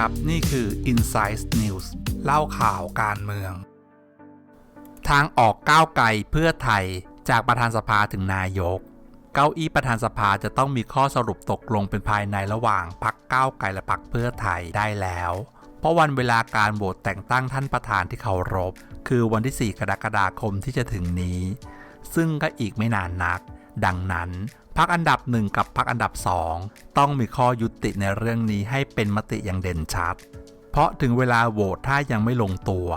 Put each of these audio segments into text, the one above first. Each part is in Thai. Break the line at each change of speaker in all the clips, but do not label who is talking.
ครับ นี่คือ Insight News เล่าข่าวการเมือง ทางออกก้าวไกลเพื่อไทยจากประธานสภาถึงนายก เก้าอี้ประธานสภาจะต้องมีข้อสรุปตกลงเป็นภายในระหว่างพักก้าวไกลและพักเพื่อไทยได้แล้ว เพราะวันเวลาการโหวตแต่งตั้งท่านประธานที่เคารพ คือวันที่ 4 กรกฎาคมที่จะถึงนี้ ซึ่งก็อีกไม่นานนัก ดังนั้น พักอันดับหนึ่งกับพักอันดับสองต้องมีข้อยุติในเรื่องนี้ให้เป็นมติอย่างเด่นชัด เพราะถึงเวลาโหวตถ้ายังไม่ลงตัว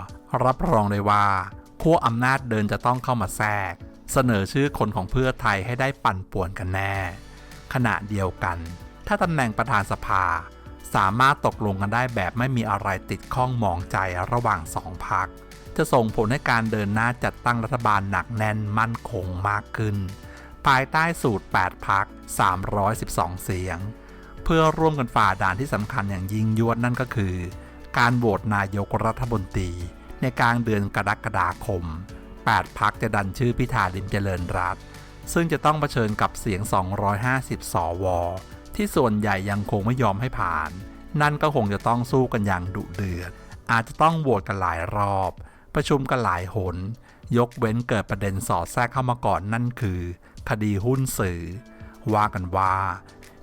รับรองเลยว่าขั้วอำนาจเดินจะต้องเข้ามาแทรก เสนอชื่อคนของเพื่อไทยให้ได้ปั่นป่วนกันแน่ ขณะเดียวกัน ถ้าตำแหน่งประธานสภา สามารถตกลงกันได้แบบไม่มีอะไรติดข้องหมองใจระหว่างสองพักจะส่งผลให้การเดินหน้าจัดตั้งรัฐบาลหนักแน่นมั่นคงมากขึ้น ภายใต้สูตร 8พัก312 เสียง เพื่อร่วมกันฝ่าด่านที่สำคัญอย่างยิ่งยวดนั่นก็คือ การโหวตนายกรัฐมนตรีในกลางเดือนกรกฎาคม 8พักจะดันชื่อพิธาลิมเจริญรัตซึ่งจะต้องเผชิญกับเสียง 250 สว ที่ส่วนใหญ่ยังคงไม่ยอมให้ผ่าน นั่นก็คงจะต้องสู้กันอย่างดุเดือด อาจจะต้องโหวตกันหลายรอบ ประชุมกันหลายหน ยกเว้นเกิดประเด็นสอดแทรกเข้ามาก่อนนั่นคือ คดีหุ้นสื่อ ว่ากันว่า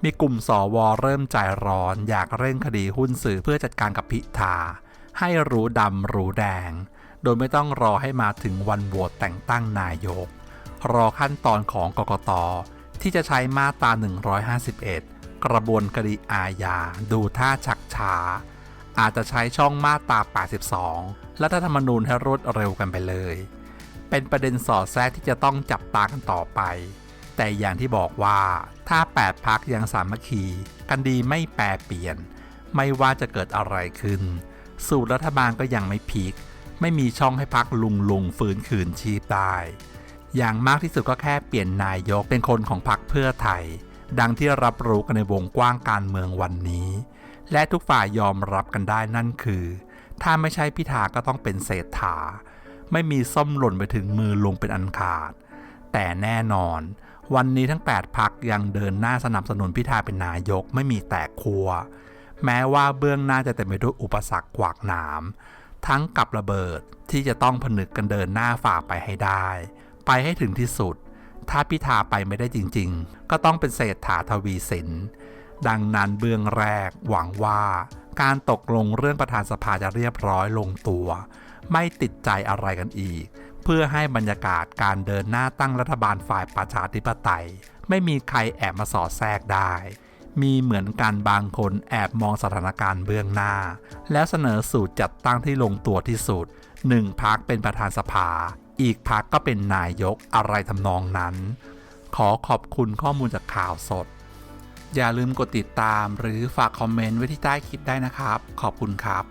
มีกลุ่มสวเริ่มใจร้อนอยากเร่งคดีหุ้นสื่อเพื่อจัดการกับพิธา ให้รู้ดำรู้แดง โดยไม่ต้องรอให้มาถึงวันโหวตแต่งตั้งนายก รอขั้นตอนของกกตที่จะใช้มาตรา 151 กระบวนคดีอาญาดูท่าชักช้า อาจจะใช้ช่องมาตรา 82 รัฐธรรมนูญให้รวดเร็วกันไปเลย เป็นประเด็นสอดแทรกที่จะต้องจับตากันต่อไป แต่อย่างที่บอกว่า ถ้า 8 พักยังสามัคคี กันดีไม่แปรเปลี่ยน ไม่ว่าจะเกิดอะไรขึ้น สูตรรัฐบาลก็ยังไม่พลิกไม่มีช่องให้พักลุงลุงฟื้นคืนชีพได้อย่างมากที่สุดก็แค่เปลี่ยนนายกเป็นคนของพรรคเพื่อไทย ดังที่รับรู้กันในวงกว้างการเมืองวันนี้ และทุกฝ่ายยอมรับกันได้นั่นคือ ถ้าไม่ใช่พิธาก็ต้องเป็นเศรษฐา ไม่มีส้มหล่นไปถึงมือลงเป็นอันขาด แต่แน่นอน วันนี้ทั้ง 8พักยังเดินหน้าสนับสนุนพิธาเป็นนายกไม่มีแตกครัว แม้ว่าเบื้องหน้าจะเต็มไปด้วยอุปสรรคกวากหนาม ทั้งกับระเบิดที่จะต้องผนึกกันเดินหน้าฝ่าไปให้ได้ ไปให้ถึงที่สุด ถ้าพิธาไปไม่ได้จริง ๆ ก็ต้องเป็นเศรษฐาทวีสินดังนั้นเบื้องแรกหวังว่าการตกลงเรื่องประธานสภาจะเรียบร้อยลงตัว ไม่ติดใจอะไรกันอีก เพื่อให้บรรยากาศการเดินหน้าตั้งรัฐบาลฝ่ายประชาธิปไตย ไม่มีใครแอบมาสอดแทรกได้ มีเหมือนกันบางคนแอบมองสถานการณ์เบื้องหน้า แล้วเสนอสูตรจัดตั้งที่ลงตัวที่สุดหนึ่งพักเป็นประธานสภา อีกพักก็เป็นนายกอะไรทำนองนั้น ขอขอบคุณข้อมูลจากข่าวสด อย่าลืมกดติดตามหรือฝากคอมเมนต์ไว้ที่ใต้คลิปได้นะครับ ขอบคุณครับ